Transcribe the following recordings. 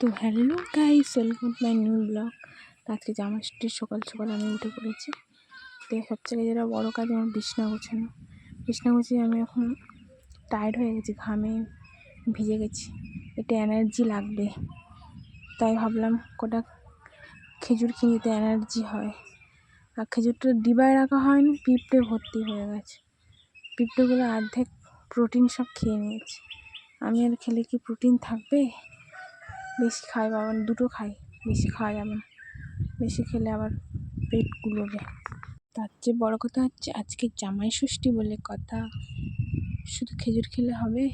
তো hello guys, welcome my new blog. আজকে জামা ষষ্ঠীর সকাল সকাল আমি উঠে পড়েছি। তো সবথেকে যেটা বড়ো কাজ আমার বিছনা গোছানো। বিছনা গুছিয়ে আমি এখন টায়ার্ড হয়ে গেছি, ঘামে ভিজে গেছি। একটু এনার্জি লাগবে। তাই ভাবলাম কটা খেজুর খেয়ে নিতে এনার্জি হয়। আর খেজুরটা ডিবায় রাখা হয়নি, পিঁপড়ে ভর্তি হয়ে গেছে। পিঁপড়েগুলো অর্ধেক প্রোটিন সব খেয়ে নিয়েছে। আমি আর খেলে কি প্রোটিন থাকবে? বেশি খাই বাবা দুটো খাই, বেশি খাওয়া যাবে না। বেশি খেলে আবার পেট গুলোবে তার চেয়ে বড় কথা হচ্ছে আজকে জামাই ষষ্ঠী বলে কথা। শুধু খেজুর খেলে হবে,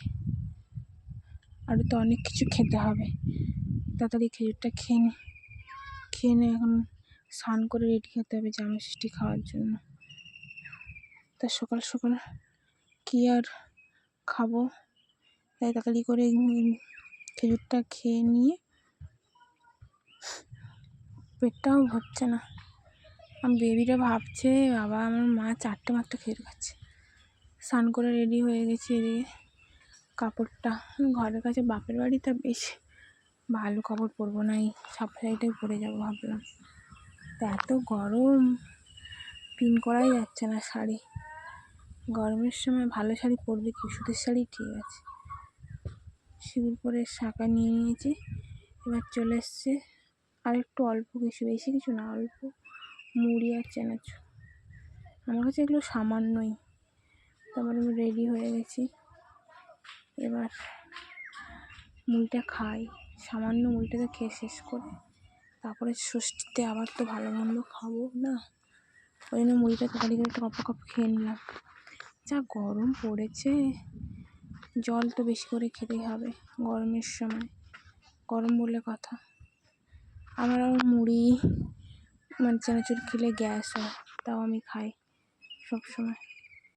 আরও তো অনেক কিছু খেতে হবে। তাড়াতাড়ি খেজুরটা খেয়ে নি। খেয়ে নে এখন স্নান করে রেডি খেতে হবে জামাই ষষ্ঠী খাওয়ার জন্য। তা সকাল সকাল কী আর খাব? তাই তাড়াতাড়ি করে খেজুরটা খেয়ে নিয়ে পেটটাও ভরছে না। আমার বেবিটা ভাবছে, বাবা, আমার মা চারটে মাত্র খেজুর খাচ্ছে। স্নান করে রেডি হয়ে গেছি এদিকে কাপড়টা। ঘরের কাছে বাপের বাড়িটা বেশ ভালো কাপড় পরবো না, এই সাপ শাড়িটাই পরে যাব ভাবলাম। তা এত গরম, পিন করাই যাচ্ছে না শাড়ি। গরমের সময় ভালো শাড়ি পরবে কি সুতির শাড়ি? ঠিক আছে। সিঁদুর পরে শাঁখা নিয়ে নিয়েছি। এবার চলে এসছে আর একটু অল্প কিছু, বেশি কিছু না, অল্প মুড়ি আর চানাচুর। আমার কাছে এগুলো সামান্যই। তারপর আমি রেডি হয়ে গেছি। এবার মুড়িটা খাই। সামান্য মুড়িটাকে খেয়ে শেষ করে। তারপরে ষষ্ঠীতে আবার তো ভালো মন্দ খাব না। ওই জন্য মুড়িটা তাড়াতাড়ি করে কপ কপ খেয়ে নিলাম। যা গরম পড়েছে। জল তো বেশি করে খেতেই হবে গরমের সময়। গরম বলে কথা। আমার আবার মুড়ি মানে চানাচুর খেলে গ্যাস হয়, তাও আমি খাই সব সময়